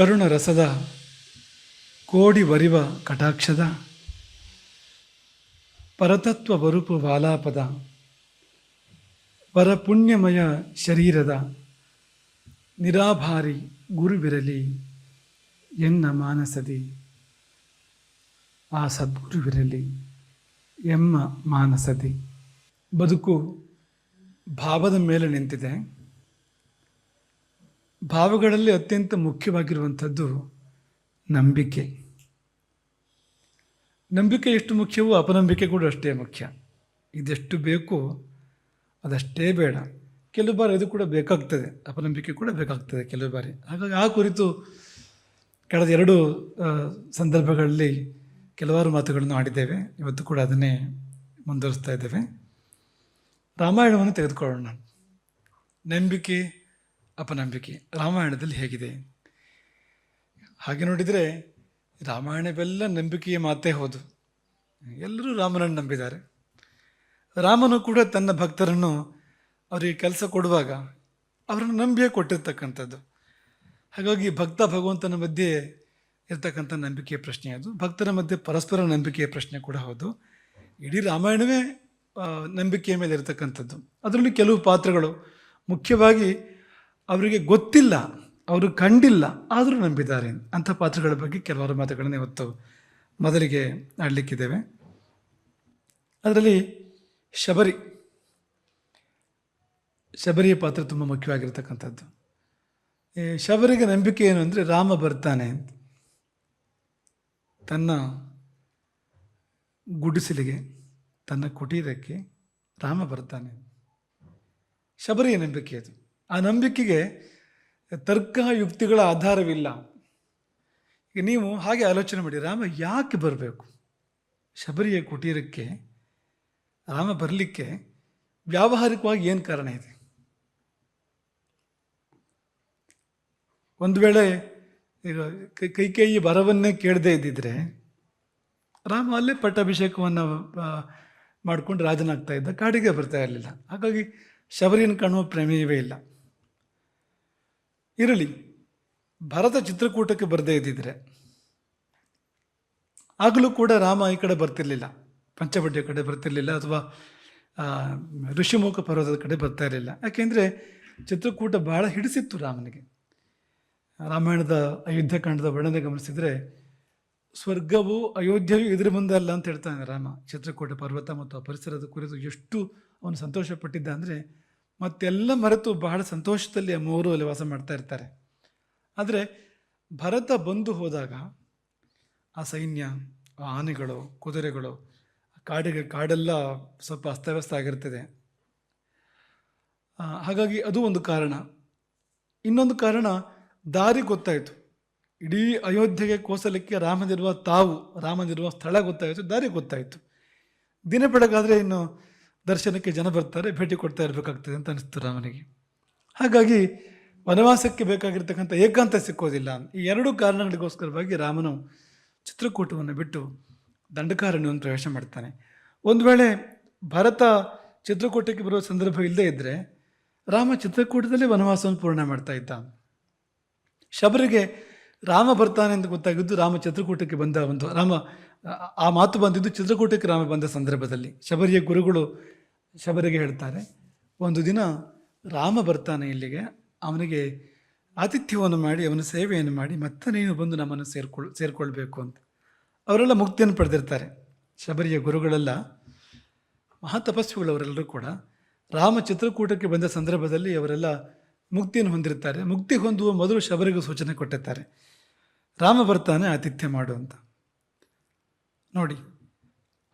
ಕರುಣ ರಸದ ಕೋಡಿ ವರಿವ ಕಟಾಕ್ಷದ, ಪರತತ್ವ ಬರುಪು ವಾಲಾಪದ ಪರಪುಣ್ಯಮಯ ಶರೀರದ ನಿರಾಭಾರಿ ಗುರುವಿರಲಿ ಎನ್ನ ಮಾನಸದಿ. ಆ ಸದ್ಗುರುವಿರಲಿ ಎಮ್ಮ ಮಾನಸದಿ. ಬದುಕು ಭಾವದ ಮೇಲೆ ನಿಂತಿದೆ. ಭಾವಗಳಲ್ಲಿ ಅತ್ಯಂತ ಮುಖ್ಯವಾಗಿರುವಂಥದ್ದು ನಂಬಿಕೆ. ನಂಬಿಕೆ ಎಷ್ಟು ಮುಖ್ಯವೋ ಅಪನಂಬಿಕೆ ಕೂಡ ಅಷ್ಟೇ ಮುಖ್ಯ. ಇದೆಷ್ಟು ಬೇಕು ಅದಷ್ಟೇ ಬೇಡ. ಕೆಲವು ಬಾರಿ ಅದು ಕೂಡ ಬೇಕಾಗ್ತದೆ. ಅಪನಂಬಿಕೆ ಕೂಡ ಬೇಕಾಗ್ತದೆ ಕೆಲವು ಬಾರಿ. ಹಾಗಾಗಿ ಆ ಕುರಿತು ಕಳೆದ ಎರಡು ಸಂದರ್ಭಗಳಲ್ಲಿ ಕೆಲವಾರು ಮಾತುಗಳನ್ನು ಆಡಿದ್ದೇವೆ. ಇವತ್ತು ಕೂಡ ಅದನ್ನೇ ಮುಂದುವರಿಸ್ತಾ ಇದ್ದೇವೆ. ರಾಮಾಯಣವನ್ನು ತೆಗೆದುಕೊಳ್ಳೋಣ. ನಂಬಿಕೆ ಅಪನಂಬಿಕೆ. ರಾಮಾಯಣದಲ್ಲಿ ಹೇಗಿದೆ? ಹಾಗೆ ನೋಡಿದರೆ ರಾಮಾಯಣವೆಲ್ಲ ನಂಬಿಕೆಯ ಮಾತೇ ಹೋದು. ಎಲ್ಲರೂ ರಾಮನನ್ನು ನಂಬಿದ್ದಾರೆ. ರಾಮನು ಕೂಡ ತನ್ನ ಭಕ್ತರನ್ನು ಅವರಿಗೆ ಕೆಲಸ ಕೊಡುವಾಗ ಅವರನ್ನು ನಂಬಿಯೇ ಕೊಟ್ಟಿರ್ತಕ್ಕಂಥದ್ದು. ಹಾಗಾಗಿ ಭಕ್ತ ಭಗವಂತನ ಮಧ್ಯೆ ಇರ್ತಕ್ಕಂಥ ನಂಬಿಕೆಯ ಪ್ರಶ್ನೆ ಅದು. ಭಕ್ತರ ಮಧ್ಯೆ ಪರಸ್ಪರ ನಂಬಿಕೆಯ ಪ್ರಶ್ನೆ ಕೂಡ ಹೌದು. ಇಡೀ ರಾಮಾಯಣವೇ ನಂಬಿಕೆಯ ಮೇಲೆ ಇರತಕ್ಕಂಥದ್ದು. ಅದರಲ್ಲಿ ಕೆಲವು ಪಾತ್ರಗಳು ಮುಖ್ಯವಾಗಿ ಅವರಿಗೆ ಗೊತ್ತಿಲ್ಲ, ಅವರು ಕಂಡಿಲ್ಲ, ಆದರೂ ನಂಬಿದ್ದಾರೆ ಅಂಥ ಪಾತ್ರಗಳ ಬಗ್ಗೆ ಕೆಲವಾರು ಮಾತುಗಳನ್ನು ಇವತ್ತು ಮೊದಲಿಗೆ ಆಡಲಿಕ್ಕಿದ್ದೇವೆ. ಅದರಲ್ಲಿ ಶಬರಿ, ಶಬರಿಯ ಪಾತ್ರ ತುಂಬ ಮುಖ್ಯವಾಗಿರ್ತಕ್ಕಂಥದ್ದು. ಶಬರಿಗೆ ನಂಬಿಕೆ ಏನು ಅಂದರೆ ರಾಮ ಬರ್ತಾನೆ, ತನ್ನ ಗುಡಿಸಿಲಿಗೆ, ತನ್ನ ಕುಟೀರಕ್ಕೆ ರಾಮ ಬರ್ತಾನೆ. ಶಬರಿಯ ನಂಬಿಕೆ ಅದು. ಆ ನಂಬಿಕೆಗೆ ತರ್ಕ ಯುಕ್ತಿಗಳ ಆಧಾರವಿಲ್ಲ. ಈಗ ನೀವು ಹಾಗೆ ಆಲೋಚನೆ ಮಾಡಿ, ರಾಮ ಯಾಕೆ ಬರಬೇಕು? ಶಬರಿಯ ಕುಟೀರಕ್ಕೆ, ರಾಮ ಬರಲಿಕ್ಕೆ ವ್ಯಾವಹಾರಿಕವಾಗಿ ಏನು ಕಾರಣ ಇದೆ? ಒಂದು ವೇಳೆ ಈಗ ಕೈಕೇಯಿ ಬರವನ್ನೇ ಕೇಳದೇ ಇದ್ದಿದ್ರೆ, ರಾಮ ಅಲ್ಲೇ ಪಟ್ಟಾಭಿಷೇಕವನ್ನು ಮಾಡಿಕೊಂಡು ರಾಜನಾಗ್ತಾ ಇದ್ದ, ಕಾಡಿಗೆ ಬರ್ತಾ ಇರಲಿಲ್ಲ. ಹಾಗಾಗಿ ಶಬರಿಯನ್ನು ಕಾಣುವ ಪ್ರಮೇಯವೇ ಇಲ್ಲ. ಇರಲಿ. ಭರತ ಚಿತ್ರಕೂಟಕ್ಕೆ ಬರದೇ ಇದ್ದಿದ್ರೆ. ಆಗಲೂ ಕೂಡ ರಾಮ ಈ ಕಡೆ ಬರ್ತಿರ್ಲಿಲ್ಲ. ಪಂಚವಡ್ಯ ಕಡೆ ಬರ್ತಿರ್ಲಿಲ್ಲ ಅಥವಾ ಋಷಿಮುಖ ಪರ್ವತದ ಕಡೆ ಬರ್ತಾ ಇರಲಿಲ್ಲ. ಯಾಕೆಂದರೆ ಚಿತ್ರಕೂಟ ಬಹಳ ಹಿಡಿಸಿತ್ತು ರಾಮನಿಗೆ. ರಾಮಾಯಣದ ಅಯೋಧ್ಯಕಾಂಡದ ವರ್ಣನೆ ಗಮನಿಸಿದರೆ ಸ್ವರ್ಗವು ಅಯೋಧ್ಯೆಯು ಎದುರು ಮುಂದೆ ಅಲ್ಲ ಅಂತ ಹೇಳ್ತಾನೆ ರಾಮ. ಚಿತ್ರಕೂಟ ಪರ್ವತ ಮತ್ತು ಆ ಪರಿಸರದ ಕುರಿತು ಎಷ್ಟು ಅವನು ಸಂತೋಷಪಟ್ಟಿದ್ದ ಅಂದರೆ ಮತ್ತೆಲ್ಲ ಮರೆತು ಬಹಳ ಸಂತೋಷದಲ್ಲಿ ಆ ಮೂವರು ಅಲ್ಲಿ ವಾಸ ಮಾಡ್ತಾ ಇರ್ತಾರೆ. ಆದರೆ ಭರತ ಬಂದು ಹೋದಾಗ ಆ ಸೈನ್ಯ, ಆ ಆನೆಗಳು, ಕುದುರೆಗಳು ಕಾಡಿಗೆ ಕಾಡೆಲ್ಲ ಸ್ವಲ್ಪ ಅಸ್ತವ್ಯಸ್ತ ಆಗಿರ್ತದೆ. ಹಾಗಾಗಿ ಅದು ಒಂದು ಕಾರಣ. ಇನ್ನೊಂದು ಕಾರಣ, ದಾರಿ ಗೊತ್ತಾಯಿತು. ಇಡೀ ಅಯೋಧ್ಯೆಗೆ ಕೋಸಲಿಕ್ಕೆ ರಾಮನಿರುವ ತಾವು ರಾಮನಿರುವ ಸ್ಥಳ ಗೊತ್ತಾಯಿತು, ದಾರಿ ಗೊತ್ತಾಯಿತು. ದಿನ ಬೆಳಗಾದರೆ ಇನ್ನು ದರ್ಶನಕ್ಕೆ ಜನ ಬರ್ತಾರೆ, ಭೇಟಿ ಕೊಡ್ತಾ ಇರಬೇಕಾಗ್ತದೆ ಅಂತ ಅನಿಸ್ತು ರಾಮನಿಗೆ. ಹಾಗಾಗಿ ವನವಾಸಕ್ಕೆ ಬೇಕಾಗಿರ್ತಕ್ಕಂಥ ಏಕಾಂತ ಸಿಕ್ಕೋದಿಲ್ಲ. ಈ ಎರಡು ಕಾರಣಗಳಿಗೋಸ್ಕರವಾಗಿ ರಾಮನು ಚಿತ್ರಕೂಟವನ್ನು ಬಿಟ್ಟು ದಂಡಕಾರಣ್ಯವನ್ನು ಪ್ರವೇಶ ಮಾಡ್ತಾನೆ. ಒಂದು ವೇಳೆ ಭರತ ಚಿತ್ರಕೂಟಕ್ಕೆ ಬರುವ ಸಂದರ್ಭ ಇಲ್ಲದೇ ಇದ್ದರೆ ರಾಮ ಚಿತ್ರಕೂಟದಲ್ಲಿ ವನವಾಸವನ್ನು ಪೂರ್ಣ ಮಾಡ್ತಾ ಇದ್ದ. ಶಬರಿಗೆ ರಾಮ ಬರ್ತಾನೆ ಅಂತ ಗೊತ್ತಾಗಿದ್ದು ರಾಮ ಚಿತ್ರಕೂಟಕ್ಕೆ ಬಂದ ಒಂದು ರಾಮ, ಆ- ಮಾತು ಬಂದಿದ್ದು ಚಿತ್ರಕೂಟಕ್ಕೆ ರಾಮ ಬಂದ ಸಂದರ್ಭದಲ್ಲಿ. ಶಬರಿಯ ಗುರುಗಳು ಶಬರಿಗೆ ಹೇಳ್ತಾರೆ, ಒಂದು ದಿನ ರಾಮ ಬರ್ತಾನೆ ಇಲ್ಲಿಗೆ, ಅವನಿಗೆ ಆತಿಥ್ಯವನ್ನು ಮಾಡಿ, ಅವನ ಸೇವೆಯನ್ನು ಮಾಡಿ, ಮತ್ತೆ ನೀನು ಬಂದು ನಮ್ಮನ್ನು ಸೇರ್ಕೊಳ್, ಸೇರಿಕೊಳ್ಬೇಕು ಅಂತ. ಅವರೆಲ್ಲ ಮುಕ್ತಿಯನ್ನು ಪಡೆದಿರ್ತಾರೆ. ಶಬರಿಯ ಗುರುಗಳೆಲ್ಲ ಮಹಾತಪಸ್ವಿಗಳು ಅವರೆಲ್ಲರೂ ಕೂಡ ರಾಮ ಚಿತ್ರಕೂಟಕ್ಕೆ ಬಂದ ಸಂದರ್ಭದಲ್ಲಿ ಅವರೆಲ್ಲ ಮುಕ್ತಿಯನ್ನು ಹೊಂದಿರ್ತಾರೆ. ಮುಕ್ತಿ ಹೊಂದುವ ಮೊದಲು ಶಬರಿಗೂ ಸೂಚನೆ ಕೊಟ್ಟಿರ್ತಾರೆ. ರಾಮ ಬರ್ತಾನೆ ಆತಿಥ್ಯ ಮಾಡು ಅಂತ. ನೋಡಿ,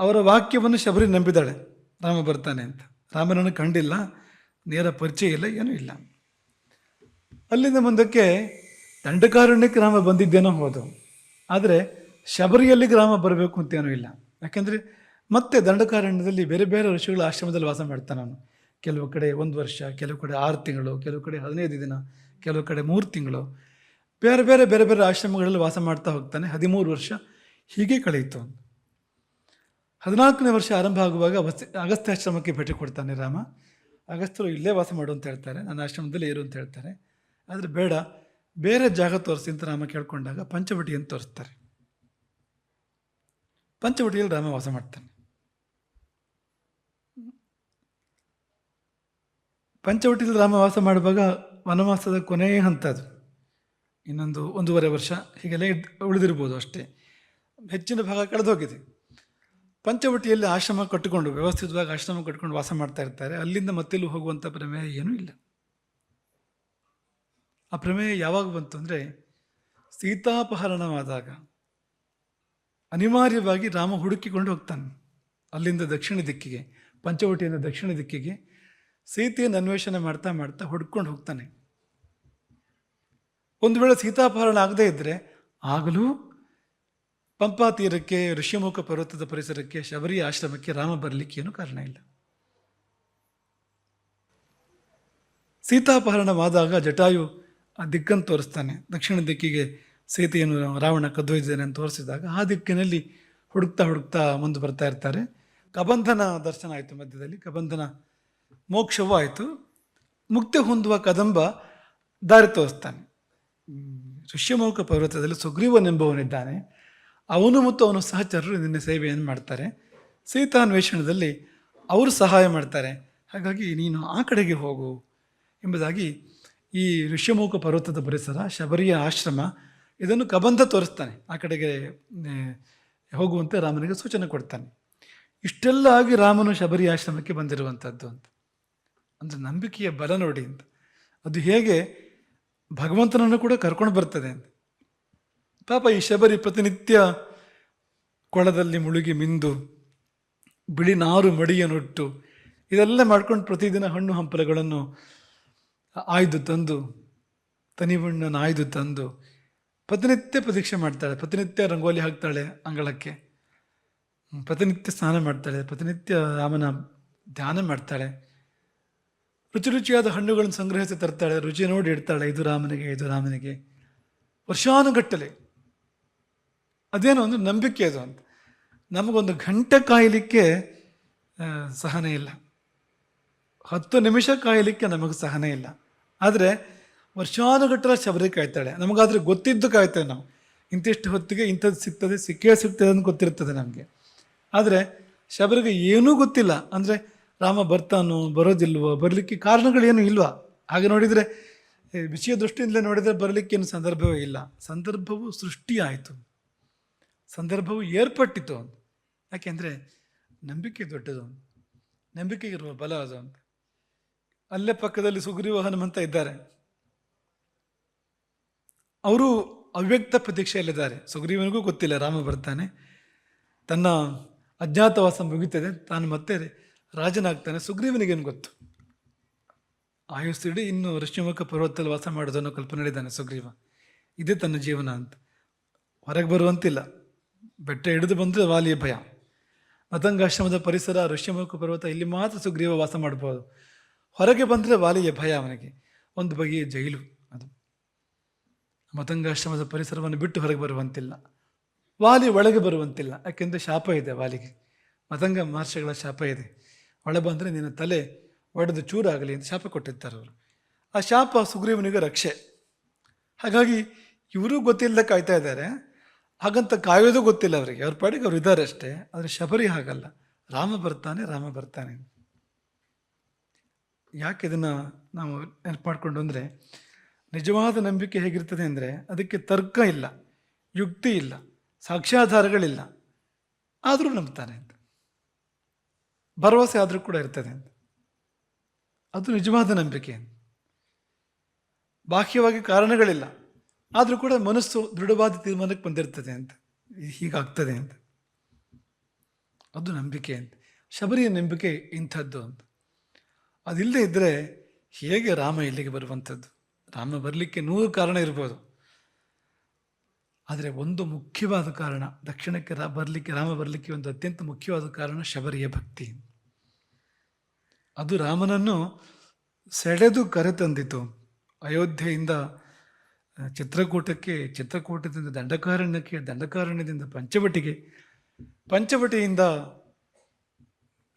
ಅವರ ವಾಕ್ಯವನ್ನು ಶಬರಿ ನಂಬಿದಾಳೆ. ರಾಮ ಬರ್ತಾನೆ ಅಂತ. ರಾಮನನ್ನು ಕಂಡಿಲ್ಲ, ನೇರ ಪರಿಚಯ ಇಲ್ಲ, ಏನೂ ಇಲ್ಲ. ಅಲ್ಲಿಂದ ಮುಂದಕ್ಕೆ ದಂಡಕಾರಣ್ಯಕ್ಕೆ ರಾಮ ಬಂದಿದ್ದೇನೋ ಹೋದು. ಆದರೆ ಶಬರಿಯಲ್ಲಿ ರಾಮ ಬರಬೇಕು ಅಂತೇನೂ ಇಲ್ಲ. ಯಾಕೆಂದರೆ ಮತ್ತೆ ದಂಡಕಾರಣ್ಯದಲ್ಲಿ ಬೇರೆ ಬೇರೆ ಋಷಿಗಳ ಆಶ್ರಮದಲ್ಲಿ ವಾಸ ಮಾಡ್ತಾನೆ ನಾನು ಕೆಲವು ಕಡೆ ಒಂದು ವರ್ಷ, ಕೆಲವು ಕಡೆ ಆರು ತಿಂಗಳು, ಕೆಲವು ಕಡೆ ಹದಿನೈದು ದಿನ, ಕೆಲವು ಕಡೆ ಮೂರು ತಿಂಗಳು. ಬೇರೆ ಬೇರೆ ಬೇರೆ ಬೇರೆ ಆಶ್ರಮಗಳಲ್ಲಿ ವಾಸ ಮಾಡ್ತಾ ಹೋಗ್ತಾನೆ. ಹದಿಮೂರು ವರ್ಷ ಹೀಗೆ ಕಳೆಯಿತು. ಹದಿನಾಲ್ಕನೇ ವರ್ಷ ಆರಂಭ ಆಗುವಾಗ ಅಗಸ್ತ್ಯ ಆಶ್ರಮಕ್ಕೆ ಭೇಟಿ ಕೊಡ್ತಾನೆ ರಾಮ. ಅಗಸ್ತ್ಯರು ಇಲ್ಲೇ ವಾಸ ಮಾಡು ಅಂತ ಹೇಳ್ತಾರೆ. ನನ್ನ ಆಶ್ರಮದಲ್ಲಿ ಇರು ಅಂತ ಹೇಳ್ತಾರೆ. ಆದರೆ ಬೇಡ, ಬೇರೆ ಜಾಗ ತೋರಿಸಿ ಅಂತ ರಾಮ ಕೇಳ್ಕೊಂಡಾಗ ಪಂಚವಟಿಯನ್ನು ತೋರಿಸ್ತಾರೆ. ಪಂಚವಟಿಯಲ್ಲಿ ರಾಮ ವಾಸ ಮಾಡ್ತಾನೆ. ಪಂಚವಟಿಯಲ್ಲಿ ರಾಮ ವಾಸ ಮಾಡುವಾಗ ವನವಾಸದ ಕೊನೆಯ ಹಂತ ಅದು ಇನ್ನೊಂದು ಒಂದೂವರೆ ವರ್ಷ ಹೀಗೆಲ್ಲ ಇದ್ ಉಳಿದಿರ್ಬೋದು ಅಷ್ಟೇ. ಹೆಚ್ಚಿನ ಭಾಗ ಕಳೆದೋಗಿದೆ. ಪಂಚವಟಿಯಲ್ಲಿ ಆಶ್ರಮ ಕಟ್ಟಿಕೊಂಡು, ವ್ಯವಸ್ಥಿತವಾಗಿ ಆಶ್ರಮ ಕಟ್ಟಿಕೊಂಡು ವಾಸ ಮಾಡ್ತಾ ಇರ್ತಾರೆ. ಅಲ್ಲಿಂದ ಮತ್ತೆಲ್ಲೂ ಹೋಗುವಂಥ ಪ್ರಮೇಯ ಏನೂ ಇಲ್ಲ. ಆ ಪ್ರಮೇಯ ಯಾವಾಗ ಬಂತು ಅಂದರೆ, ಸೀತಾಪಹರಣವಾದಾಗ ಅನಿವಾರ್ಯವಾಗಿ ರಾಮ ಹುಡುಕಿಕೊಂಡು ಹೋಗ್ತಾನೆ. ಅಲ್ಲಿಂದ ದಕ್ಷಿಣ ದಿಕ್ಕಿಗೆ, ಪಂಚವಟಿಯಿಂದ ದಕ್ಷಿಣ ದಿಕ್ಕಿಗೆ ಸೀತೆಯನ್ನು ಅನ್ವೇಷಣೆ ಮಾಡ್ತಾ ಮಾಡ್ತಾ ಹುಡ್ಕೊಂಡು ಹೋಗ್ತಾನೆ. ಒಂದು ವೇಳೆ ಸೀತಾಪಹರಣ ಆಗದೇ ಇದ್ದರೆ ಆಗಲೂ ಪಂಪಾ ತೀರಕ್ಕೆ ಋಷಿಮುಖ ಪರ್ವತದ ಪರಿಸರಕ್ಕೆ, ಶಬರಿ ಆಶ್ರಮಕ್ಕೆ ರಾಮ ಬರಲಿಕ್ಕೆ ಏನೂ ಕಾರಣ ಇಲ್ಲ. ಸೀತಾಪಹರಣವಾದಾಗ ಜಟಾಯು ಆ ದಿಕ್ಕನ್ನು ತೋರಿಸ್ತಾನೆ. ದಕ್ಷಿಣ ದಿಕ್ಕಿಗೆ ಸೀತೆಯನ್ನು ರಾವಣ ಕದ್ದೊಯ್ದಿದ್ದಾನೆ ಅಂತ ತೋರಿಸಿದಾಗ ಆ ದಿಕ್ಕಿನಲ್ಲಿ ಹುಡುಕ್ತಾ ಹುಡುಕ್ತಾ ಮುಂದೆ ಬರ್ತಾ ಇರ್ತಾರೆ. ಕಬಂಧನ ದರ್ಶನ ಆಯಿತು ಮಧ್ಯದಲ್ಲಿ. ಕಬಂಧನ ಮೋಕ್ಷವೂ ಆಯಿತು. ಮುಕ್ತಿ ಹೊಂದುವ ಕದಂಬ ದಾರಿ ತೋರಿಸ್ತಾನೆ. ಹ್ಮ್, ಋಷ್ಯಮುಖ ಪರ್ವತದಲ್ಲಿ ಸುಗ್ರೀವನೆಂಬವನಿದ್ದಾನೆ ಅವನು ಮತ್ತು ಅವನ ಸಹಚರರು ನಿನ್ನ ಸೇವೆಯನ್ನು ಮಾಡ್ತಾರೆ. ಸೀತಾನ್ವೇಷಣದಲ್ಲಿ ಅವರು ಸಹಾಯ ಮಾಡ್ತಾರೆ. ಹಾಗಾಗಿ ನೀನು ಆ ಕಡೆಗೆ ಹೋಗು ಎಂಬುದಾಗಿ ಈ ಋಷ್ಯಮುಖ ಪರ್ವತದ ಪರಿಸರ ಶಬರಿಯ ಆಶ್ರಮ ಇದನ್ನು ಕಬಂಧ ತೋರಿಸ್ತಾನೆ. ಆ ಕಡೆಗೆ ಹೋಗುವಂತೆ ರಾಮನಿಗೆ ಸೂಚನೆ ಕೊಡ್ತಾನೆ. ಇಷ್ಟೆಲ್ಲ ಆಗಿ ರಾಮನು ಶಬರಿ ಆಶ್ರಮಕ್ಕೆ ಬಂದಿರುವಂಥದ್ದು ಅಂತ. ಅಂದರೆ ನಂಬಿಕೆಯ ಬಲ ನೋಡಿ ಅಂತ. ಅದು ಹೇಗೆ ಭಗವಂತನನ್ನು ಕೂಡ ಕರ್ಕೊಂಡು ಬರ್ತದೆ ಅಂತ. ಪಾಪ ಈ ಶಬರಿ ಪ್ರತಿನಿತ್ಯ ಕೊಳದಲ್ಲಿ ಮುಳುಗಿ ಮಿಂದು ಬಿಳಿ ನಾರು ಮಡಿಯನೊಟ್ಟು ಇದೆಲ್ಲ ಮಾಡ್ಕೊಂಡು ಪ್ರತಿದಿನ ಹಣ್ಣು ಹಂಪಲಗಳನ್ನು ಆಯ್ದು ತಂದು ತನಿಬಣ್ಣನ ಆಯ್ದು ತಂದು ಪ್ರತಿನಿತ್ಯ ಪ್ರತೀಕ್ಷೆ ಮಾಡ್ತಾಳೆ. ಪ್ರತಿನಿತ್ಯ ರಂಗೋಲಿ ಹಾಕ್ತಾಳೆ ಅಂಗಳಕ್ಕೆ. ಪ್ರತಿನಿತ್ಯ ಸ್ನಾನ ಮಾಡ್ತಾಳೆ. ಪ್ರತಿನಿತ್ಯ ರಾಮನ ಧ್ಯಾನ ಮಾಡ್ತಾಳೆ. ರುಚಿ ರುಚಿಯಾದ ಹಣ್ಣುಗಳನ್ನು ಸಂಗ್ರಹಿಸಿ ತರ್ತಾಳೆ, ರುಚಿ ನೋಡಿ ಇಡ್ತಾಳೆ, ಇದು ರಾಮನಿಗೆ ಇದು ರಾಮನಿಗೆ. ವರ್ಷಾನುಗಟ್ಟಲೆ. ಅದೇನೋ ಒಂದು ನಂಬಿಕೆ ಅದು ಅಂತ. ನಮಗೊಂದು ಗಂಟೆ ಕಾಯಲಿಕ್ಕೆ ಸಹನೆ ಇಲ್ಲ. ಹತ್ತು ನಿಮಿಷ ಕಾಯಲಿಕ್ಕೆ ನಮಗೆ ಸಹನೆ ಇಲ್ಲ. ಆದರೆ ವರ್ಷಾನುಗಟ್ಟಲೆ ಶಬರಿ ಕಾಯ್ತಾಳೆ. ನಮಗಾದ್ರೆ ಗೊತ್ತಿದ್ದು ಕಾಯ್ತೇವೆ ನಾವು. ಇಂತಿಷ್ಟು ಹೊತ್ತಿಗೆ ಇಂಥದ್ದು ಸಿಗ್ತದೆ, ಸಿಕ್ಕೇ ಸಿಗ್ತದೆ ಅಂತ ಗೊತ್ತಿರ್ತದೆ ನಮಗೆ. ಆದರೆ ಶಬರಿಗೆ ಏನೂ ಗೊತ್ತಿಲ್ಲ. ಅಂದರೆ ರಾಮ ಬರ್ತಾನೋ, ಬರೋದಿಲ್ವೋ, ಬರಲಿಕ್ಕೆ ಕಾರಣಗಳೇನು ಇಲ್ವಾ? ಹಾಗೆ ನೋಡಿದರೆ ವಿಷಯ ದೃಷ್ಟಿಯಿಂದಲೇ ನೋಡಿದರೆ ಬರಲಿಕ್ಕೇನು ಸಂದರ್ಭವೇ ಇಲ್ಲ. ಸಂದರ್ಭವು ಸೃಷ್ಟಿಯಾಯಿತು. ಸಂದರ್ಭವು ಏರ್ಪಟ್ಟಿತು ಯಾಕೆಂದರೆ ನಂಬಿಕೆ ದೊಡ್ಡದು ನಂಬಿಕೆ ಇರುವ ಬಲ ಅದು ಅಂತ. ಅಲ್ಲೇ ಪಕ್ಕದಲ್ಲಿ ಸುಗ್ರೀವ ಹನುಮಂತ ಇದ್ದಾರೆ. ಅವರು ಅವ್ಯಕ್ತ ಪ್ರತೀಕ್ಷೆಯಲ್ಲಿದ್ದಾರೆ. ಸುಗ್ರೀವನಿಗೂ ಗೊತ್ತಿಲ್ಲ ರಾಮ ಬರ್ತಾನೆ. ತನ್ನ ಅಜ್ಞಾತವಾಸ ಮುಗಿತದೆ. ತಾನು ಮತ್ತೆ ರಾಜನಾಗ್ತಾನೆ ಸುಗ್ರೀವನಿಗೇನು ಗೊತ್ತು? ಆಯುಸ್ಸಿಡಿ ಇನ್ನು ಋಷಿಮುಖ ಪರ್ವತದಲ್ಲಿ ವಾಸ ಮಾಡೋದನ್ನು ಕಲ್ಪನೆಯಲ್ಲಿದ್ದಾನೆ ಸುಗ್ರೀವ. ಇದೇ ತನ್ನ ಜೀವನ ಅಂತ. ಹೊರಗೆ ಬರುವಂತಿಲ್ಲ. ಬೆಟ್ಟ ಹಿಡಿದು ಬಂದರೆ ವಾಲಿಯ ಭಯ. ಮತಂಗಾಶ್ರಮದ ಪರಿಸರ ಋಷ್ಯಮುಖ ಪರ್ವತ, ಇಲ್ಲಿ ಮಾತ್ರ ಸುಗ್ರೀವ ವಾಸ ಮಾಡ್ಬೋದು. ಹೊರಗೆ ಬಂದರೆ ವಾಲಿಯ ಭಯ ಅವನಿಗೆ. ಒಂದು ಬಗೆಯ ಜೈಲು ಅದು. ಮತಂಗಾಶ್ರಮದ ಪರಿಸರವನ್ನು ಬಿಟ್ಟು ಹೊರಗೆ ಬರುವಂತಿಲ್ಲ. ವಾಲಿ ಒಳಗೆ ಬರುವಂತಿಲ್ಲ. ಯಾಕೆಂದರೆ ಶಾಪ ಇದೆ ವಾಲಿಗೆ. ಮತಂಗ ಮಹರ್ಷಿಗಳ ಶಾಪ ಇದೆ. ಒಳ ಬಂದರೆ ನಿನ್ನ ತಲೆ ಒಡೆದು ಚೂರಾಗಲಿ ಅಂತ ಶಾಪ ಕೊಟ್ಟಿರ್ತಾರೆ ಅವರು. ಆ ಶಾಪ ಸುಗ್ರೀವನಿಗೆ ರಕ್ಷೆ. ಹಾಗಾಗಿ ಇವರು ಗೊತ್ತಿಲ್ಲದೆ ಕಾಯ್ತಾ ಇದ್ದಾರೆ. ಹಾಗಂತ ಕಾಯೋದು ಗೊತ್ತಿಲ್ಲ ಅವರಿಗೆ. ಅವ್ರ ಪಾಡಿಗೆ ಅವ್ರು ಇದ್ದಾರೆ ಅಷ್ಟೇ. ಆದರೆ ಶಬರಿ ಹಾಗಲ್ಲ. ರಾಮ ಬರ್ತಾನೆ ರಾಮ ಬರ್ತಾನೆ. ಯಾಕೆ ಇದನ್ನು ನಾವು ನೆನಪು ಮಾಡಿಕೊಂಡು ಅಂದರೆ ನಿಜವಾದ ನಂಬಿಕೆ ಹೇಗಿರ್ತದೆ ಅಂದರೆ ಅದಕ್ಕೆ ತರ್ಕ ಇಲ್ಲ, ಯುಕ್ತಿ ಇಲ್ಲ, ಸಾಕ್ಷ್ಯಾಧಾರಗಳಿಲ್ಲ. ಆದರೂ ನಂಬ್ತಾನೆ ಅಂತ. ಭರವಸೆ ಆದರೂ ಕೂಡ ಇರ್ತದೆ ಅಂತ. ಅದು ನಿಜವಾದ ನಂಬಿಕೆ ಬಾಹ್ಯವಾಗಿ ಕಾರಣಗಳಿಲ್ಲ. ಆದರೂ ಕೂಡ ಮನಸ್ಸು ದೃಢವಾದ ತೀರ್ಮಾನಕ್ಕೆ ಬಂದಿರ್ತದೆ ಅಂತ. ಹೀಗಾಗ್ತದೆ ಅಂತ. ಅದು ನಂಬಿಕೆ ಅಂತ. ಶಬರಿಯ ನಂಬಿಕೆ ಇಂಥದ್ದು ಅಂತ. ಅದಿಲ್ಲದೆ ಇದ್ದರೆ ಹೇಗೆ ರಾಮ ಇಲ್ಲಿಗೆ ಬರುವಂಥದ್ದು? ರಾಮ ಬರಲಿಕ್ಕೆ ನೂರು ಕಾರಣ ಇರ್ಬೋದು. ಆದರೆ ಒಂದು ಮುಖ್ಯವಾದ ಕಾರಣ, ದಕ್ಷಿಣಕ್ಕೆ ರಾ, ಬರಲಿಕ್ಕೆ, ರಾಮ ಬರಲಿಕ್ಕೆ ಒಂದು ಅತ್ಯಂತ ಮುಖ್ಯವಾದ ಕಾರಣ ಶಬರಿಯ ಭಕ್ತಿ. ಅದು ರಾಮನನ್ನು ಸೆಳೆದು ಕರೆತಂದಿತು. ಅಯೋಧ್ಯೆಯಿಂದ ಚಿತ್ರಕೂಟಕ್ಕೆ, ಚಿತ್ರಕೂಟದಿಂದ ದಂಡಕಾರಣ್ಯಕ್ಕೆ, ದಂಡಕಾರಣ್ಯದಿಂದ ಪಂಚವಟಿಗೆ, ಪಂಚವಟಿಯಿಂದ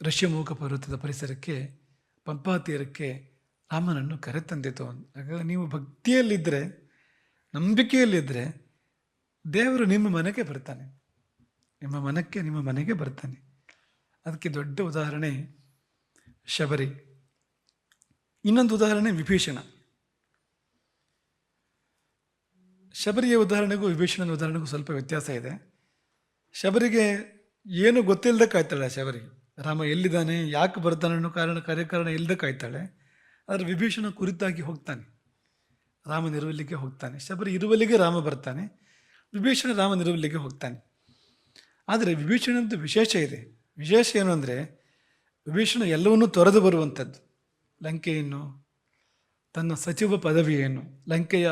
ಋಷ್ಯಮುಖ ಪರ್ವತದ ಪರಿಸರಕ್ಕೆ ಪಂಪಾ ತೀರಕ್ಕೆ ರಾಮನನ್ನು ಕರೆತಂದಿತು. ಹಾಗಾಗಿ ನೀವು ಭಕ್ತಿಯಲ್ಲಿದ್ದರೆ, ನಂಬಿಕೆಯಲ್ಲಿದ್ದರೆ ದೇವರು ನಿಮ್ಮ ಮನೆಗೆ ಬರ್ತಾನೆ. ನಿಮ್ಮ ಮನಕ್ಕೆ ನಿಮ್ಮ ಮನೆಗೆ ಬರ್ತಾನೆ. ಅದಕ್ಕೆ ದೊಡ್ಡ ಉದಾಹರಣೆ ಶಬರಿ. ಇನ್ನೊಂದು ಉದಾಹರಣೆ ವಿಭೀಷಣ. ಶಬರಿಯ ಉದಾಹರಣೆಗೂ ವಿಭೀಷಣನ ಉದಾಹರಣೆಗೂ ಸ್ವಲ್ಪ ವ್ಯತ್ಯಾಸ ಇದೆ. ಶಬರಿಗೆ ಏನು ಗೊತ್ತಿಲ್ಲದೆ ಕಾಯ್ತಾಳೆ ಶಬರಿ. ರಾಮ ಎಲ್ಲಿದ್ದಾನೆ, ಯಾಕೆ ಬರ್ತಾನೆ ಅನ್ನೋ ಕಾರಣ, ಕಾರ್ಯಕಾರಣ ಇಲ್ಲದೆ ಕಾಯ್ತಾಳೆ. ಆದರೆ ವಿಭೀಷಣ ಕುರಿತಾಗಿ ಹೋಗ್ತಾನೆ. ರಾಮನಿರುವಲ್ಲಿಗೆ ಹೋಗ್ತಾನೆ. ಶಬರಿ ಇರುವಲ್ಲಿಗೆ ರಾಮ ಬರ್ತಾನೆ. ವಿಭೀಷಣ ರಾಮ ನಿರುವಲ್ಲಿಗೆ ಹೋಗ್ತಾನೆ. ಆದರೆ ವಿಭೀಷಣದ್ದು ವಿಶೇಷ ಇದೆ. ವಿಶೇಷ ಏನು ಅಂದರೆ ವಿಭೀಷಣ ಎಲ್ಲವನ್ನೂ ತೊರೆದು ಬರುವಂಥದ್ದು. ಲಂಕೆಯನ್ನು, ತನ್ನ ಸಚಿವ ಪದವಿಯನ್ನು, ಲಂಕೆಯ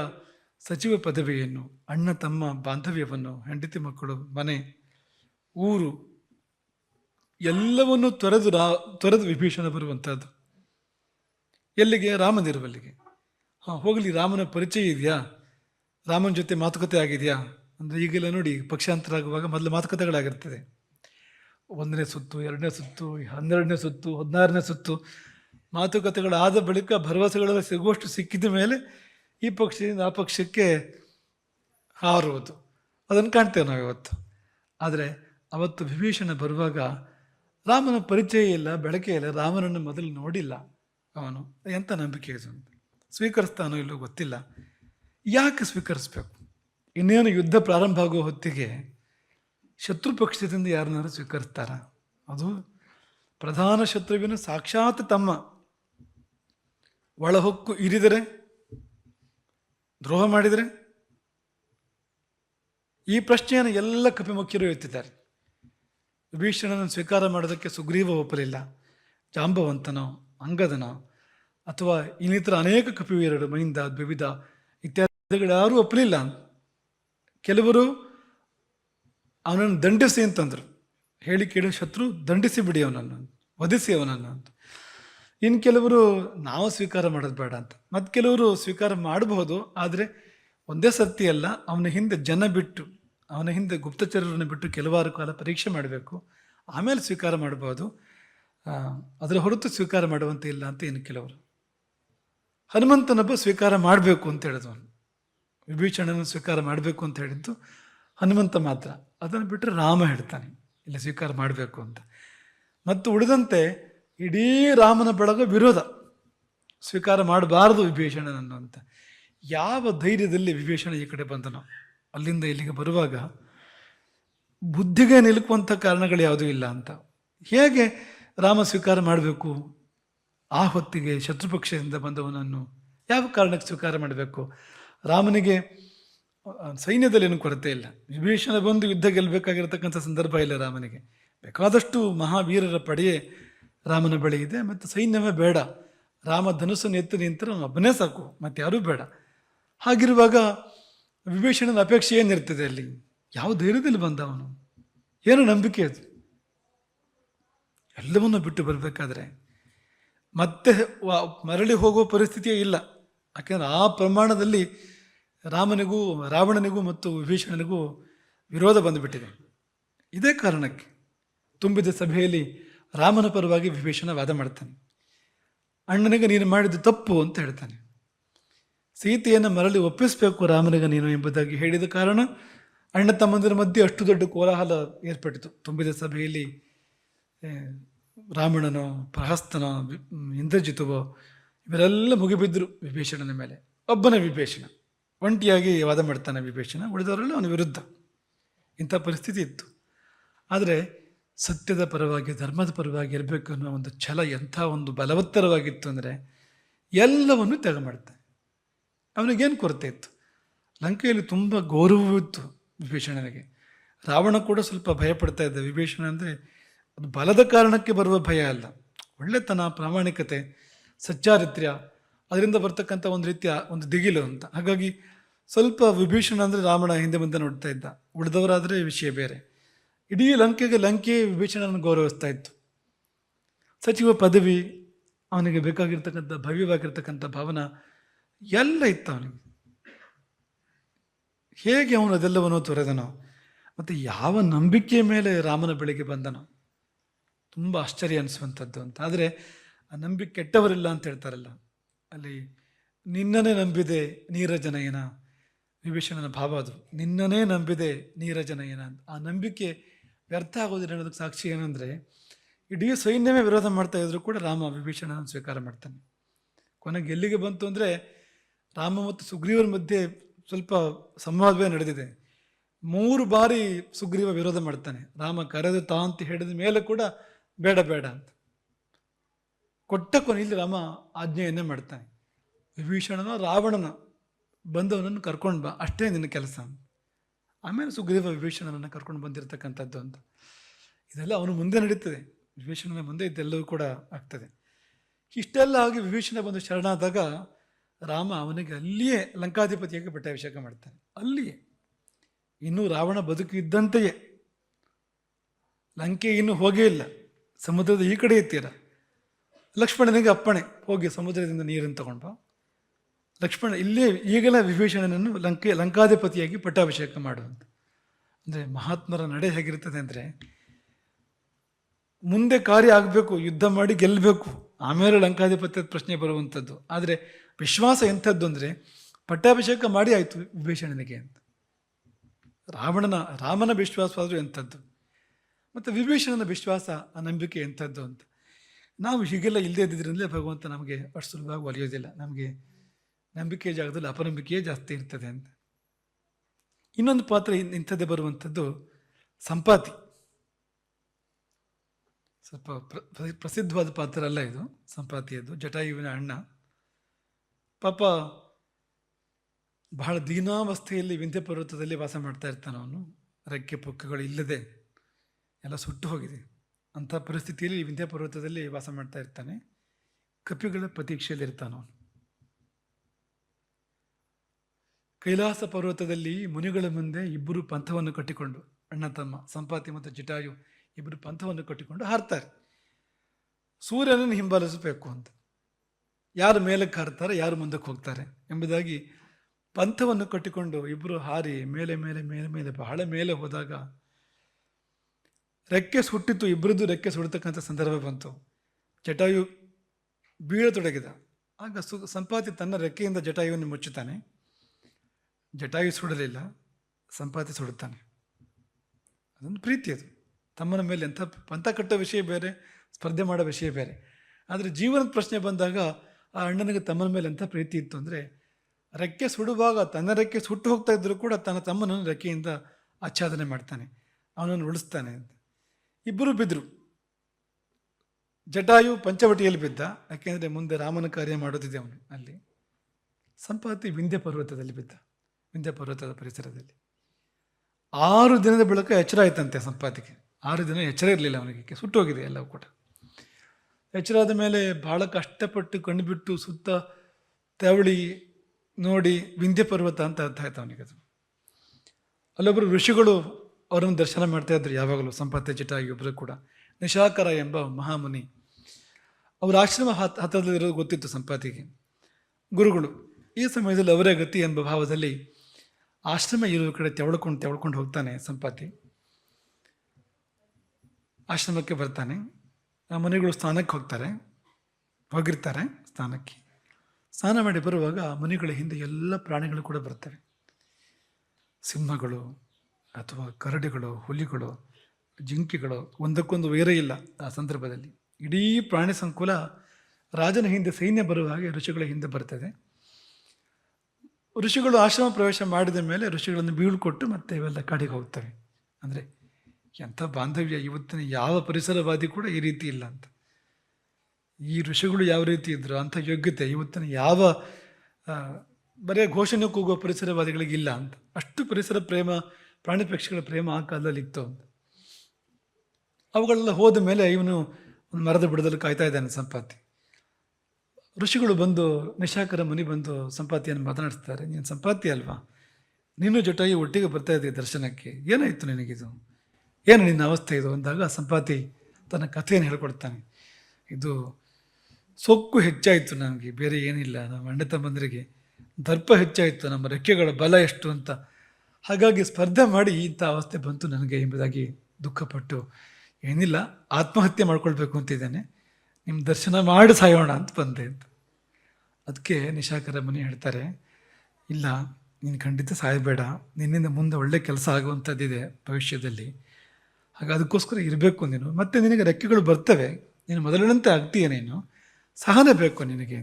ಸಚಿವ ಪದವಿಯನ್ನು, ಅಣ್ಣ ತಮ್ಮ ಬಾಂಧವ್ಯವನ್ನು, ಹೆಂಡತಿ ಮಕ್ಕಳು, ಮನೆ, ಊರು, ಎಲ್ಲವನ್ನೂ ತೊರೆದು ರಾ, ತೊರೆದು ವಿಭೀಷಣ ಬರುವಂಥದ್ದು. ಎಲ್ಲಿಗೆ? ರಾಮನಿರುವಲ್ಲಿಗೆ ಹಾಂ, ಹೋಗಲಿ, ರಾಮನ ಪರಿಚಯ ಇದೆಯಾ? ರಾಮನ ಜೊತೆ ಮಾತುಕತೆ ಆಗಿದೆಯಾ? ಅಂದರೆ ಈಗೆಲ್ಲ ನೋಡಿ ಪಕ್ಷಾಂತರ ಆಗುವಾಗ ಮೊದಲು ಮಾತುಕತೆಗಳಾಗಿರ್ತದೆ. ಒಂದನೇ ಸುತ್ತು, ಎರಡನೇ ಸುತ್ತು, ಹನ್ನೆರಡನೇ ಸುತ್ತು, ಹದಿನಾರನೇ ಸುತ್ತು ಮಾತುಕತೆಗಳಾದ ಬಳಿಕ ಭರವಸೆಗಳೆಲ್ಲ ಸಿಗುವಷ್ಟು ಸಿಕ್ಕಿದ ಮೇಲೆ ಈ ಪಕ್ಷದಿಂದ ಆ ಪಕ್ಷಕ್ಕೆ ಹಾರುವುದು. ಅದನ್ನು ಕಾಣ್ತೇವೆ ನಾವು ಇವತ್ತು ಆದರೆ ಅವತ್ತು ವಿಭೀಷಣ ಬರುವಾಗ ರಾಮನ ಪರಿಚಯ ಇಲ್ಲ, ಬೆಳಕೆ ಇಲ್ಲ, ರಾಮನನ್ನು ಮೊದಲು ನೋಡಿಲ್ಲ ಅವನು. ಎಂಥ ನಂಬಿಕೆ ಇದು ಸ್ವೀಕರಿಸ್ತಾನೋ ಇಲ್ಲೋ ಗೊತ್ತಿಲ್ಲ. ಯಾಕೆ ಸ್ವೀಕರಿಸ್ಬೇಕು? ಇನ್ನೇನು ಯುದ್ಧ ಪ್ರಾರಂಭ ಆಗೋ ಹೊತ್ತಿಗೆ ಶತ್ರು ಪಕ್ಷದಿಂದ ಯಾರನ್ನಾರು ಸ್ವೀಕರಿಸ್ತಾರ? ಅದು ಪ್ರಧಾನ ಶತ್ರುವಿನ ಸಾಕ್ಷಾತ್ ತಮ್ಮ. ಒಳಹೊಕ್ಕು ಇರಿದರೆ, ದ್ರೋಹ ಮಾಡಿದರೆ, ಈ ಪ್ರಶ್ನೆಯನ್ನು ಎಲ್ಲ ಕಪಿಮುಖ್ಯರು ಎತ್ತಿದ್ದಾರೆ. ವಿಭೀಷಣನನ್ನು ಸ್ವೀಕಾರ ಮಾಡೋದಕ್ಕೆ ಸುಗ್ರೀವ ಒಪ್ಪಲಿಲ್ಲ. ಜಾಂಬವಂತನೋ, ಅಂಗದನೋ, ಅಥವಾ ಇನ್ನಿತರ ಅನೇಕ ಕಪಿವೀರರು ಮಹಿಂದ ದ್ವಿವಿಧ ಇತ್ಯಾದಿಗಳು ಯಾರೂ ಒಪ್ಪಲಿಲ್ಲ. ಕೆಲವರು ಅವನನ್ನು ದಂಡಿಸಿ ಅಂತಂದರು. ಹೇಳಿ ಕೇಳಿ ಶತ್ರು ದಂಡಿಸಿ ಬಿಡಿ ಅವನನ್ನು ವಧಿಸಿ ಅವನನ್ನು ಅಂತ. ಇನ್ನು ಕೆಲವರು ನಾವು ಸ್ವೀಕಾರ ಮಾಡೋದು ಬೇಡ ಅಂತ. ಮತ್ತು ಕೆಲವರು ಸ್ವೀಕಾರ ಮಾಡಬಹುದು, ಆದರೆ ಒಂದೇ ಸತ್ತಿ ಅಲ್ಲ ಅವನ ಹಿಂದೆ ಜನ ಬಿಟ್ಟು, ಅವನ ಹಿಂದೆ ಗುಪ್ತಚರರನ್ನು ಬಿಟ್ಟು ಕೆಲವಾರು ಕಾಲ ಪರೀಕ್ಷೆ ಮಾಡಬೇಕು, ಆಮೇಲೆ ಸ್ವೀಕಾರ ಮಾಡಬಹುದು. ಅದರ ಹೊರತು ಸ್ವೀಕಾರ ಮಾಡುವಂತೆ ಇಲ್ಲ ಅಂತ ಇನ್ನು ಕೆಲವರು. ಹನುಮಂತನೊಬ್ಬ ಸ್ವೀಕಾರ ಮಾಡಬೇಕು ಅಂತ ಹೇಳಿದವನು. ವಿಭೀಷಣನ ಸ್ವೀಕಾರ ಮಾಡಬೇಕು ಅಂತ ಹೇಳಿದ್ದು ಹನುಮಂತ ಮಾತ್ರ. ಅದನ್ನು ಬಿಟ್ಟರೆ ರಾಮ ಹೇಳ್ತಾನೆ, ಇಲ್ಲ ಸ್ವೀಕಾರ ಮಾಡಬೇಕು ಅಂತ. ಮತ್ತು ಉಳಿದಂತೆ ಇಡೀ ರಾಮನ ಬಳಗ ವಿರೋಧ. ಸ್ವೀಕಾರ ಮಾಡಬಾರದು ವಿಭೀಷಣನನ್ನು ಅಂತ. ಯಾವ ಧೈರ್ಯದಲ್ಲಿ ವಿಭೀಷಣ ಈ ಕಡೆ ಬಂದನೋ, ಅಲ್ಲಿಂದ ಇಲ್ಲಿಗೆ ಬರುವಾಗ ಬುದ್ಧಿಗೆ ನಿಲುಕುವಂಥ ಕಾರಣಗಳು ಯಾವುದೂ ಇಲ್ಲ ಅಂತ. ಹೇಗೆ ರಾಮ ಸ್ವೀಕಾರ ಮಾಡಬೇಕು? ಆ ಹೊತ್ತಿಗೆ ಶತ್ರುಪಕ್ಷದಿಂದ ಬಂದವನನ್ನು ಯಾವ ಕಾರಣಕ್ಕೆ ಸ್ವೀಕಾರ ಮಾಡಬೇಕು? ರಾಮನಿಗೆ ಸೈನ್ಯದಲ್ಲಿ ಏನು ಕೊರತೆ ಇಲ್ಲ. ವಿಭೀಷಣ ಬಂದು ಯುದ್ಧ ಗೆಲ್ಲಬೇಕಾಗಿರತಕ್ಕಂಥ ಸಂದರ್ಭ ಇಲ್ಲ ರಾಮನಿಗೆ. ಬೇಕಾದಷ್ಟು ಮಹಾವೀರರ ಪಡೆಯೇ ರಾಮನ ಬಳಿ ಇದೆ, ಮತ್ತು ಸೈನ್ಯವೇ ಬೇಡ. ರಾಮ ಧನುಸ್ಸನ್ನು ಎತ್ತಿ ನಿಂತರೆ ಒಬ್ಬನೇ ಸಾಕು, ಮತ್ತು ಯಾರೂ ಬೇಡ. ಹಾಗಿರುವಾಗ ವಿಭೀಷಣನ ಅಪೇಕ್ಷೆ ಏನಿರ್ತದೆ ಅಲ್ಲಿ? ಯಾವ ಧೈರ್ಯದಲ್ಲಿ ಬಂದ ಅವನು? ಏನು ನಂಬಿಕೆ ಅದು? ಎಲ್ಲವನ್ನು ಬಿಟ್ಟು ಬರಬೇಕಾದ್ರೆ ಮತ್ತೆ ಮರಳಿ ಹೋಗುವ ಪರಿಸ್ಥಿತಿಯೇ ಇಲ್ಲ. ಯಾಕೆಂದ್ರೆ ಆ ಪ್ರಮಾಣದಲ್ಲಿ ರಾಮನಿಗೂ, ರಾವಣನಿಗೂ ಮತ್ತು ವಿಭೀಷಣನಿಗೂ ವಿರೋಧ ಬಂದುಬಿಟ್ಟಿದೆ. ಇದೇ ಕಾರಣಕ್ಕೆ ತುಂಬಿದ ಸಭೆಯಲ್ಲಿ ರಾಮನ ಪರವಾಗಿ ವಿಭೀಷಣ ವಾದ ಮಾಡ್ತಾನೆ. ಅಣ್ಣನಿಗೆ ನೀನು ಮಾಡಿದ್ದು ತಪ್ಪು ಅಂತ ಹೇಳ್ತಾನೆ. ಸೀತೆಯನ್ನು ಮರಳಿ ಒಪ್ಪಿಸಬೇಕು ರಾಮನಿಗೆ ನೀನು ಎಂಬುದಾಗಿ ಹೇಳಿದ ಕಾರಣ ಅಣ್ಣ ತಮ್ಮಂದಿರ ಮಧ್ಯೆ ಅಷ್ಟು ದೊಡ್ಡ ಕೋಲಾಹಲ ಏರ್ಪಟ್ಟಿತು. ತುಂಬಿದ ಸಭೆಯಲ್ಲಿ ರಾವಣನೋ, ಪ್ರಹಸ್ತನೋ, ಇಂದ್ರಜಿತುವೋ ಇವರೆಲ್ಲ ಮುಗಿಬಿದ್ದರು ವಿಭೀಷಣನ ಮೇಲೆ. ಒಬ್ಬನ ವಿಭೀಷಣ. ಒಂಟಿಯಾಗಿ ವಾದ ಮಾಡ್ತಾನೆ ವಿಭೀಷಣ. ಉಳಿದವರೆಲ್ಲ ಅವನ ವಿರುದ್ಧ. ಇಂಥ ಪರಿಸ್ಥಿತಿ ಇತ್ತು. ಆದರೆ ಸತ್ಯದ ಪರವಾಗಿ, ಧರ್ಮದ ಪರವಾಗಿ ಇರಬೇಕು ಅನ್ನೋ ಒಂದು ಛಲ, ಎಂಥ ಒಂದು ಬಲವತ್ತರವಾಗಿತ್ತು ಅಂದರೆ ಎಲ್ಲವನ್ನು ತ್ಯಾಗ ಮಾಡ್ತಾನೆ ಅವನಿಗೇನು ಕೊರತೆ ಇತ್ತು? ಲಂಕೆಯಲ್ಲಿ ತುಂಬ ಗೌರವವಿತ್ತು ವಿಭೀಷಣನಿಗೆ. ರಾವಣ ಕೂಡ ಸ್ವಲ್ಪ ಭಯ ಪಡ್ತಾ ಇದ್ದ ವಿಭೀಷಣ ಅಂದರೆ ಅದು ಬಲದ ಕಾರಣಕ್ಕೆ ಬರುವ ಭಯ ಅಲ್ಲ. ಒಳ್ಳೆತನ, ಪ್ರಾಮಾಣಿಕತೆ ಸಚ್ಚಾರಿತ್ರ್ಯ ಅದರಿಂದ ಬರ್ತಕ್ಕಂಥ ಒಂದು ರೀತಿಯ ಒಂದು ದಿಗಿಲು ಅಂತ. ಹಾಗಾಗಿ ಸ್ವಲ್ಪ ವಿಭೀಷಣ ಅಂದರೆ ರಾವಣ ಹಿಂದೆ ಮುಂದೆ ನೋಡ್ತಾ ಇದ್ದ. ಉಳಿದವರಾದರೆ ವಿಷಯ ಬೇರೆ. ಇಡೀ ಲಂಕೆಗೆ ಲಂಕೆ ವಿಭೀಷಣನ ಗೌರವಿಸ್ತಾ ಇತ್ತು. ಸಚಿವ ಪದವಿ, ಅವನಿಗೆ ಬೇಕಾಗಿರ್ತಕ್ಕಂಥ ಭವ್ಯವಾಗಿರ್ತಕ್ಕಂಥ ಭವನ ಎಲ್ಲ ಇತ್ತು ಅವನಿಗೆ. ಹೇಗೆ ಅವನು ಅದೆಲ್ಲವನ್ನು ತೊರೆದನೋ, ಮತ್ತು ಯಾವ ನಂಬಿಕೆಯ ಮೇಲೆ ರಾಮನ ಬಳಿಗೆ ಬಂದನೋ, ತುಂಬ ಆಶ್ಚರ್ಯ ಅನಿಸುವಂಥದ್ದು ಅಂತ. ಆದರೆ ಆ ನಂಬಿಕೆ ಕೆಟ್ಟವರಿಲ್ಲ ಅಂತ ಹೇಳ್ತಾರಲ್ಲ, ಅಲ್ಲಿ ನಿನ್ನನೇ ನಂಬಿದೆ ನೀರಜನಯನ. ವಿಭೀಷಣನ ಭಾವ ಅದು. ನಿನ್ನನೇ ನಂಬಿದೆ ನೀರಜನಯನ ಅಂತ. ಆ ನಂಬಿಕೆ ವ್ಯರ್ಥ ಆಗೋದಿಲ್ಲ ಅನ್ನೋದಕ್ಕೆ ಸಾಕ್ಷಿ ಏನಂದರೆ, ಇಡೀ ಸೈನ್ಯವೇ ವಿರೋಧ ಮಾಡ್ತಾ ಇದ್ರು ಕೂಡ ರಾಮ ವಿಭೀಷಣನ ಸ್ವೀಕಾರ ಮಾಡ್ತಾನೆ. ಕೊನೆಗೆ ಎಲ್ಲಿಗೆ ಬಂತು ಅಂದರೆ, ರಾಮ ಮತ್ತು ಸುಗ್ರೀವರ ಮಧ್ಯೆ ಸ್ವಲ್ಪ ಸಂವಾದವೇ ನಡೆದಿದೆ. ಮೂರು ಬಾರಿ ಸುಗ್ರೀವ ವಿರೋಧ ಮಾಡ್ತಾನೆ. ರಾಮ ಕರೆದು ತಾ ಅಂತ ಹೇಳಿದ ಮೇಲೆ ಕೂಡ ಬೇಡ ಬೇಡ ಅಂತ. ಕೊಟ್ಟ ಕೊನೆಯಲ್ಲಿ ರಾಮ ಆಜ್ಞೆಯನ್ನೇ ಮಾಡ್ತಾನೆ. ವಿಭೀಷಣನ ರಾವಣನ ಬಂದವನನ್ನು ಕರ್ಕೊಂಡು ಬಾ, ಅಷ್ಟೇ ನಿನ್ನ ಕೆಲಸ. ಆಮೇಲೆ ಸುಗ್ರೀವ ವಿಭೀಷಣನನ್ನು ಕರ್ಕೊಂಡು ಬಂದಿರತಕ್ಕಂಥದ್ದು ಅಂತ. ಇದೆಲ್ಲ ಅವನು ಮುಂದೆ ನಡೀತದೆ. ವಿಭೀಷಣನ ಮುಂದೆ ಇದೆಲ್ಲವೂ ಕೂಡ ಆಗ್ತದೆ. ಇಷ್ಟೆಲ್ಲ ಆಗಿ ವಿಭೀಷಣ ಬಂದು ಶರಣಾದಾಗ ರಾಮ ಅವನಿಗೆ ಅಲ್ಲಿಯೇ ಲಂಕಾಧಿಪತಿಯಾಗಿ ಪಟ್ಟಾಭಿಷೇಕ ಮಾಡ್ತಾನೆ. ಅಲ್ಲಿಯೇ. ಇನ್ನೂ ರಾವಣ ಬದುಕಿದ್ದಂತೆಯೇ ಲಂಕೆ ಇನ್ನೂ ಹೋಗೇ ಇಲ್ಲ. ಸಮುದ್ರದ ಈ ಕಡೆ ಎತ್ತೀರ? ಲಕ್ಷ್ಮಣನಿಗೆ ಅಪ್ಪಣೆ. ಹೋಗಿ ಸಮುದ್ರದಿಂದ ನೀರನ್ನು ತಗೊಂಡು ಲಕ್ಷ್ಮಣ ಇಲ್ಲೇ ಈಗಲೇ ವಿಭೀಷಣನನ್ನು ಲಂಕೆ, ಲಂಕಾಧಿಪತಿಯಾಗಿ ಪಟ್ಟಾಭಿಷೇಕ ಮಾಡುವಂತ. ಅಂದರೆ ಮಹಾತ್ಮರ ನಡೆ ಹೇಗಿರ್ತದೆ ಅಂದರೆ ಮುಂದೆ ಕಾರ್ಯ ಆಗಬೇಕು, ಯುದ್ಧ ಮಾಡಿ ಗೆಲ್ಲಬೇಕು ಆಮೇಲೆ ಲಂಕಾಧಿಪತ್ಯದ ಪ್ರಶ್ನೆ ಬರುವಂಥದ್ದು ಆದರೆ ವಿಶ್ವಾಸ ಎಂಥದ್ದು ಅಂದರೆ ಪಟ್ಟಾಭಿಷೇಕ ಮಾಡಿ ಆಯಿತು ವಿಭೀಷಣನಿಗೆ ಅಂತ. ರಾವಣನ, ರಾಮನ ವಿಶ್ವಾಸವಾದರೂ ಎಂಥದ್ದು. ಮತ್ತು ವಿಭೀಷಣನ ವಿಶ್ವಾಸ, ಆ ನಂಬಿಕೆ ಎಂಥದ್ದು ಅಂತ. ನಾವು ಹೀಗೆಲ್ಲ ಇಲ್ಲದೇ ಇದ್ದಿದ್ರಿಂದಲೇ ಭಗವಂತ ನಮಗೆ ಅಷ್ಟು ಸುಲಭವಾಗಿ ಒಲಿಯೋದಿಲ್ಲ. ನಮಗೆ ನಂಬಿಕೆ ಜಾಗದಲ್ಲಿ ಅಪನಂಬಿಕೆಯೇ ಜಾಸ್ತಿ ಇರ್ತದೆ ಅಂತ. ಇನ್ನೊಂದು ಪಾತ್ರ ಇಂಥದ್ದೇ ಬರುವಂಥದ್ದು ಸಂಪಾತಿ. ಸ್ವಲ್ಪ ಪ್ರ, ಪ್ರ- ಪ್ರಸಿದ್ಧವಾದ ಪಾತ್ರ ಅಲ್ಲ ಇದು, ಸಂಪಾತಿಯದ್ದು. ಜಟಾಯುವಿನ ಅಣ್ಣ. ಪಾಪ ಬಹಳ ದೀನಾವಸ್ಥೆಯಲ್ಲಿ ವಿಂಧ್ಯ ಪರ್ವತದಲ್ಲಿ ವಾಸ ಮಾಡ್ತಾ ಇರ್ತಾನೆ ಅವನು ರೆಕ್ಕೆ ಪುಕ್ಕಗಳು ಇಲ್ಲದೆ ಎಲ್ಲ ಸುಟ್ಟು ಹೋಗಿದೆ. ಅಂಥ ಪರಿಸ್ಥಿತಿಯಲ್ಲಿ ವಿಂಧ್ಯ ಪರ್ವತದಲ್ಲಿ ವಾಸ ಮಾಡ್ತಾ ಇರ್ತಾನೆ. ಕಪಿಗಳ ಪ್ರತೀಕ್ಷೆಯಲ್ಲಿ ಇರ್ತಾನೆ ಅವನು. ಕೈಲಾಸ ಪರ್ವತದಲ್ಲಿ ಮುನಿಗಳ ಮುಂದೆ ಇಬ್ಬರು ಪಂಥವನ್ನು ಕಟ್ಟಿಕೊಂಡು, ಅಣ್ಣ, ತಮ್ಮ, ಸಂಪಾತಿ ಮತ್ತು ಜಿಟಾಯು ಇಬ್ಬರು ಪಂಥವನ್ನು ಕಟ್ಟಿಕೊಂಡು ಹಾರ್ತಾರೆ. ಸೂರ್ಯನನ್ನು ಹಿಂಬಾಲಿಸಬೇಕು ಅಂತ. ಯಾರು ಮೇಲಕ್ಕೆ ಹಾರ್ತಾರೆ, ಯಾರು ಮುಂದಕ್ಕೆ ಹೋಗ್ತಾರೆ ಎಂಬುದಾಗಿ ಪಂಥವನ್ನು ಕಟ್ಟಿಕೊಂಡು ಇಬ್ಬರು ಹಾರಿ ಮೇಲೆ ಮೇಲೆ ಮೇಲೆ ಮೇಲೆ ಬಹಳ ಮೇಲೆ ಹೋದಾಗ ರೆಕ್ಕೆ ಸುಟ್ಟಿತ್ತು ಇಬ್ಬರದ್ದು ರೆಕ್ಕೆ ಸುಡತಕ್ಕಂಥ ಸಂದರ್ಭ ಬಂತು. ಜಟಾಯು ಬೀಳತೊಡಗಿದ. ಆಗ ಸು, ಸಂಪಾತಿ ತನ್ನ ರೆಕ್ಕೆಯಿಂದ ಜಟಾಯುವನ್ನು ಮುಚ್ಚುತ್ತಾನೆ. ಜಟಾಯು ಸುಡಲಿಲ್ಲ, ಸಂಪಾತಿ ಸುಡುತ್ತಾನೆ. ಅದೊಂದು ಪ್ರೀತಿ ಅದು. ತಮ್ಮನ ಮೇಲೆ ಎಂಥ ಪಂಥ ಕಟ್ಟೋ ವಿಷಯ ಬೇರೆ, ಸ್ಪರ್ಧೆ ಮಾಡೋ ವಿಷಯ ಬೇರೆ. ಆದರೆ ಜೀವನದ ಪ್ರಶ್ನೆ ಬಂದಾಗ ಆ ಅಣ್ಣನಿಗೆ ತಮ್ಮನ ಮೇಲೆ ಎಂಥ ಪ್ರೀತಿ ಇತ್ತು ಅಂದರೆ, ರೆಕ್ಕೆ ಸುಡುವಾಗ ತನ್ನ ರೆಕ್ಕೆ ಸುಟ್ಟು ಹೋಗ್ತಾ ಇದ್ದರೂ ಕೂಡ ತನ್ನ ತಮ್ಮನನ್ನು ರೆಕ್ಕೆಯಿಂದ ಆಚ್ಛಾದನೆ ಮಾಡ್ತಾನೆ. ಅವನನ್ನು ಉಳಿಸ್ತಾನೆ ಅಂತ. ಇಬ್ಬರು ಬಿದ್ದರು ಜಟಾಯು ಪಂಚವಟಿಯಲ್ಲಿ ಬಿದ್ದ. ಯಾಕೆಂದರೆ ಮುಂದೆ ರಾಮನ ಕಾರ್ಯ ಮಾಡುತ್ತಿದ್ದೆ ಅವನು ಅಲ್ಲಿ. ಸಂಪಾತಿ ವಿಂಧ್ಯ ಪರ್ವತದಲ್ಲಿ ಬಿದ್ದ. ವಿಂಧ್ಯ ಪರ್ವತದ ಪರಿಸರದಲ್ಲಿ. ಆರು ದಿನದ ಬಳಿಕ ಎಚ್ಚರ ಆಯ್ತಂತೆ ಸಂಪಾತಿಗೆ. ಆರು ದಿನ ಎಚ್ಚರ ಇರಲಿಲ್ಲ ಅವನಿಗೆ. ಸುಟ್ಟೋಗಿದೆ ಎಲ್ಲವೂ ಕೂಡ. ಎಚ್ಚರ ಆದ ಮೇಲೆ ಬಹಳ ಕಷ್ಟಪಟ್ಟು ಕಣ್ಬಿಟ್ಟು ಸುತ್ತ ತೆವಳಿ ನೋಡಿ ವಿಂಧ್ಯ ಪರ್ವತ ಅಂತ ಅರ್ಥ ಆಯ್ತು ಅವನಿಗೆ ಅದು. ಅಲ್ಲೊಬ್ಬರು ಋಷಿಗಳು ಅವರನ್ನು ದರ್ಶನ ಮಾಡ್ತಾ ಇದ್ರು ಯಾವಾಗಲೂ ಸಂಪತ್ತೆ ಜಟಾಗಿ ಒಬ್ಬರು ಕೂಡ. ನಿಶಾಕರ ಎಂಬ ಮಹಾಮುನಿ. ಅವರ ಆಶ್ರಮ ಹತ್, ಹತ್ತಿರದಲ್ಲಿರೋದು ಗೊತ್ತಿತ್ತು ಸಂಪಾತಿಗೆ. ಗುರುಗಳು, ಈ ಸಮಯದಲ್ಲಿ ಅವರೇ ಗತಿ ಎಂಬ ಭಾವದಲ್ಲಿ ಆಶ್ರಮ ಇರುವ ಕಡೆ ತೆವಳ್ಕೊಂಡು ತೆವಳ್ಕೊಂಡು ಹೋಗ್ತಾನೆ ಸಂಪಾತಿ. ಆಶ್ರಮಕ್ಕೆ ಬರ್ತಾನೆ. ಆ ಮುನಿಗಳು ಸ್ನಾನಕ್ಕೆ ಹೋಗ್ತಾರೆ. ಹೋಗಿರ್ತಾರೆ ಸ್ನಾನಕ್ಕೆ ಸ್ನಾನ ಮಾಡಿ ಬರುವಾಗ ಮುನಿಗಳ ಹಿಂದೆ ಎಲ್ಲ ಪ್ರಾಣಿಗಳು ಕೂಡ ಬರ್ತವೆ. ಸಿಂಹಗಳು ಅಥವಾ ಕರಡಿಗಳು, ಹುಲಿಗಳು, ಜಿಂಕೆಗಳು, ಒಂದಕ್ಕೊಂದು ವೈರ ಇಲ್ಲ ಆ ಸಂದರ್ಭದಲ್ಲಿ. ಇಡೀ ಪ್ರಾಣಿ ಸಂಕುಲ ರಾಜನ ಹಿಂದೆ ಸೈನ್ಯ ಬರುವ ಹಾಗೆ ಋಷಿಗಳ ಹಿಂದೆ ಬರ್ತದೆ. ಋಷಿಗಳು ಆಶ್ರಮ ಪ್ರವೇಶ ಮಾಡಿದ ಮೇಲೆ ಋಷಿಗಳನ್ನು ಬೀಳ್ಕೊಟ್ಟು ಮತ್ತೆ ಇವೆಲ್ಲ ಕಾಡಿಗೆ ಹೋಗ್ತವೆ. ಅಂದರೆ ಎಂಥ ಬಾಂಧವ್ಯ, ಇವತ್ತಿನ ಯಾವ ಪರಿಸರವಾದಿ ಕೂಡ ಈ ರೀತಿ ಇಲ್ಲ ಅಂತ. ಈ ಋಷಿಗಳು ಯಾವ ರೀತಿ ಇದ್ರು ಅಂಥ ಯೋಗ್ಯತೆ, ಇವತ್ತಿನ ಯಾವ ಬರೇ ಘೋಷಣೆ ಕೂಗುವ ಪರಿಸರವಾದಿಗಳಿಗೆ ಇಲ್ಲ ಅಂತ. ಅಷ್ಟು ಪರಿಸರ ಪ್ರೇಮ ಪ್ರಾಣಿ ಪಕ್ಷಿಗಳ ಪ್ರೇಮ ಆ ಕಾಲದಲ್ಲಿ ಇತ್ತು. ಅಂತ ಅವುಗಳೆಲ್ಲ ಹೋದ ಮೇಲೆ ಇವನು ಒಂದು ಮರದ ಬಿಡದಲ್ಲಿ ಕಾಯ್ತಾ ಇದ್ದಾನೆ ಸಂಪಾತಿ. ಋಷಿಗಳು ಬಂದು, ನಿಶಾಕರ ಮನೆ ಬಂದು ಸಂಪಾತಿಯನ್ನು ಮಾತನಾಡ್ತಾರೆ ನೀನು ಸಂಪಾತಿ ಅಲ್ವಾ? ನೀನು ಜೊತೆಗೆ ಒಟ್ಟಿಗೆ ಬರ್ತಾ ಇದ್ದೀಯ ದರ್ಶನಕ್ಕೆ. ಏನಾಯಿತು ನಿನಗಿದು? ಏನು ನಿನ್ನ ಅವಸ್ಥೆ ಇದು? ಅಂದಾಗ ಸಂಪಾತಿ ತನ್ನ ಕಥೆಯನ್ನು ಹೇಳ್ಕೊಡ್ತಾನೆ. ಇದು ಸೊಕ್ಕು ಹೆಚ್ಚಾಯಿತು ನನಗೆ, ಬೇರೆ ಏನಿಲ್ಲ. ನಮ್ಮ ಅಣ್ಣ ತಮ್ಮಂದರಿಗೆ ದರ್ಪ ಹೆಚ್ಚಾಯಿತು. ನಮ್ಮ ರೆಕ್ಕೆಗಳ ಬಲ ಎಷ್ಟು ಅಂತ ಹಾಗಾಗಿ ಸ್ಪರ್ಧೆ ಮಾಡಿ ಇಂಥ ಅವಸ್ಥೆ ಬಂತು ನನಗೆ ಎಂಬುದಾಗಿ ದುಃಖಪಟ್ಟು, ಏನಿಲ್ಲ, ಆತ್ಮಹತ್ಯೆ ಮಾಡ್ಕೊಳ್ಬೇಕು ಅಂತಿದ್ದೇನೆ ನಿಮ್ಮ ದರ್ಶನ ಮಾಡಿ ಸಾಯೋಣ ಅಂತ ಬಂದೆ ಅಂತ. ಅದಕ್ಕೆ ನಿಶಾಕರ ಮನೆ ಹೇಳ್ತಾರೆ, ಇಲ್ಲ, ನೀನು ಖಂಡಿತ ಸಾಯಬೇಡ. ನಿನ್ನಿಂದ ಮುಂದೆ ಒಳ್ಳೆ ಕೆಲಸ ಆಗುವಂಥದ್ದಿದೆ ಭವಿಷ್ಯದಲ್ಲಿ. ಹಾಗೆ ಅದಕ್ಕೋಸ್ಕರ ಇರಬೇಕು ನೀನು. ಮತ್ತೆ ನಿನಗೆ ರೆಕ್ಕೆಗಳು ಬರ್ತವೆ. ನೀನು ಮೊದಲಿನಂತೆ ಆಗ್ತೀಯ ನೀನು. ಸಹನೆ ಬೇಕು ನಿನಗೆ.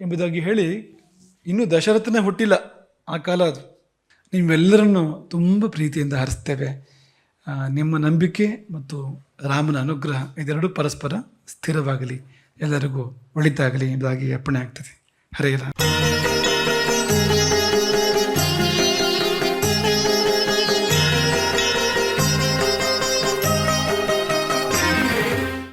ಎಂಬುದಾಗಿ ಹೇಳಿ, ಇನ್ನೂ ದಶರಥನೇ ಹುಟ್ಟಿಲ್ಲ ಆ ಕಾಲ ಅದು. ನಿಮ್ಮೆಲ್ಲರನ್ನು ತುಂಬ ಪ್ರೀತಿಯಿಂದ ಹರಿಸ್ತೇವೆ. ನಿಮ್ಮ ನಂಬಿಕೆ ಮತ್ತು ರಾಮನ ಅನುಗ್ರಹ ಇದೆರಡೂ ಪರಸ್ಪರ ಸ್ಥಿರವಾಗಲಿ. ಎಲ್ಲರಿಗೂ ಒಳಿತಾಗಲಿ ಎಂಬುದಾಗಿ ಅರ್ಪಣೆ ಆಗ್ತದೆ. ಹರೇ ರಾಮ.